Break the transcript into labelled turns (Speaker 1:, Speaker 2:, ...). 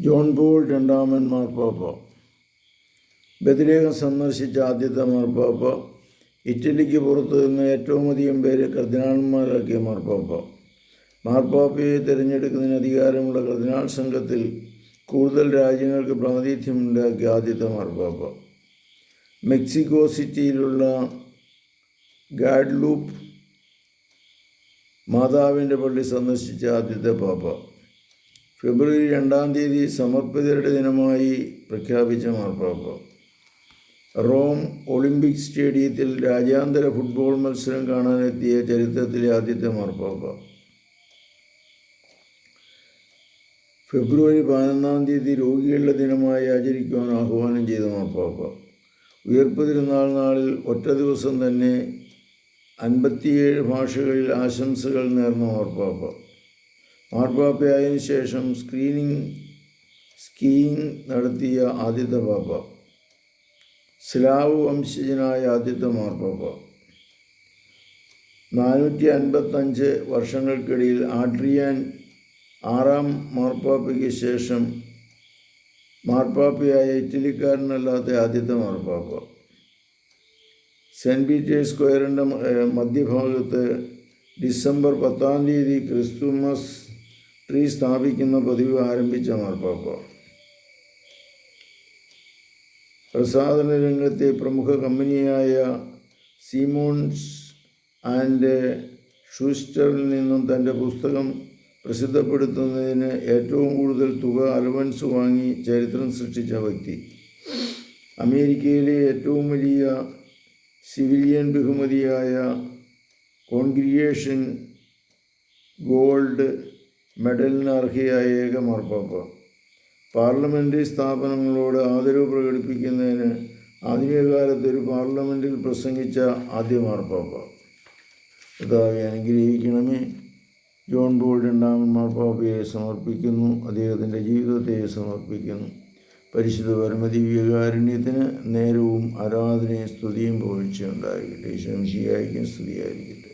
Speaker 1: John Paul രണ്ടാമൻ മാർപ്പാപ്പ. ബദിരേഖം സന്ദർശിച്ച ആദ്യത്തെ മാർപ്പാപ്പ. ഇറ്റലിക്ക് പുറത്തു നിന്ന് ഏറ്റവും അധികം പേര് കർദിനാൾമാരാക്കിയ മാർപ്പാപ്പ. മാർപ്പാപ്പയെ തിരഞ്ഞെടുക്കുന്നതിന് അധികാരമുള്ള കർദിനാൾ സംഘത്തിൽ കൂടുതൽ രാജ്യങ്ങൾക്ക് പ്രാതിനിധ്യമുണ്ടാക്കിയ ആദ്യത്തെ മാർപ്പാപ്പ. മെക്സിക്കോ സിറ്റിയിലുള്ള ഗാഡ്ലൂപ്പ് മാതാവിന്റെ പള്ളി സന്ദർശിച്ച ആദ്യത്തെ പാപ്പ. ഫെബ്രുവരി രണ്ടാം തീയതി സമർപ്പിതരുടെ ദിനമായി പ്രഖ്യാപിച്ച മാർപ്പാപ്പ. റോം ഒളിമ്പിക് സ്റ്റേഡിയത്തിൽ രാജ്യാന്തര ഫുട്ബോൾ മത്സരം കാണാനെത്തിയ ചരിത്രത്തിലെ ആദ്യത്തെ മാർപ്പാപ്പ. ഫെബ്രുവരി പതിനൊന്നാം തീയതി രോഗികളുടെ ദിനമായി ആചരിക്കുവാൻ ആഹ്വാനം ചെയ്ത മാർപ്പാപ്പ. ഉയർപ്പ് തിരുനാൾ നാളിൽ ഒറ്റ ദിവസം തന്നെ അൻപത്തിയേഴ് ഭാഷകളിൽ ആശംസകൾ നേർന്ന മാർപ്പാപ്പ. മാർപ്പാപ്പയായതിനു ശേഷം സ്ക്രീനിങ് സ്കീയിങ് നടത്തിയ ആദ്യത്തെ പാപ്പ സ്ലാവ് വംശജനായ ആദ്യത്തെ മാർപ്പാപ്പ. നാനൂറ്റി അൻപത്തഞ്ച് വർഷങ്ങൾക്കിടയിൽ ആഡ്രിയാൻ ആറാം മാർപ്പാപ്പയ്ക്ക് ശേഷം മാർപ്പാപ്പയായ ഇറ്റലിക്കാരനല്ലാത്ത ആദ്യത്തെ മാർപ്പാപ്പ. സെന്റ് പീറ്റേഴ്സ് സ്ക്വയറിന്റെ മധ്യഭാഗത്ത് ഡിസംബർ പത്താം തീയതി ക്രിസ്തുമസ് ട്രീ സ്ഥാപിക്കുന്ന പതിവ് ആരംഭിച്ച മാർപ്പാപ്പ. പ്രസാദന രംഗത്തെ പ്രമുഖ കമ്പനിയായ സീമോൺസ് ആൻഡ് ഷൂസ്റ്ററിൽ നിന്നും തന്റെ പുസ്തകം പ്രസിദ്ധപ്പെടുത്തുന്നതിന് ഏറ്റവും കൂടുതൽ തുക അലവൻസ് വാങ്ങി ചരിത്രം സൃഷ്ടിച്ച വ്യക്തി. അമേരിക്കയിലെ ഏറ്റവും വലിയ സിവിലിയൻ ബഹുമതിയായ കോൺഗ്രിയേഷൻ ഗോൾഡ് മെഡലിന് അർഹിയായ ഏക മാർപ്പാപ്പ. പാർലമെന്ററി സ്ഥാപനങ്ങളോട് ആദരവ് പ്രകടിപ്പിക്കുന്നതിന് ആധുനികകാലത്ത് ഒരു പാർലമെന്റിൽ പ്രസംഗിച്ച ആദ്യ മാർപ്പാപ്പ. പിതാവെ അനുഗ്രഹിക്കണമേ. ജോൺ ബോൾ രണ്ടാമൻ മാർപ്പാപ്പയെ സമർപ്പിക്കുന്നു. അദ്ദേഹത്തിന്റെ ജീവിതത്തെ സമർപ്പിക്കുന്നു. പരിശുദ്ധ പരമദിവ്യകാരുണ്യത്തിന് നേരവും ആരാധനയും സ്തുതിയും പോഴ്ചയുണ്ടായിരിക്കട്ടെ ശംശിയായിരിക്കും സ്തുതിയായിരിക്കും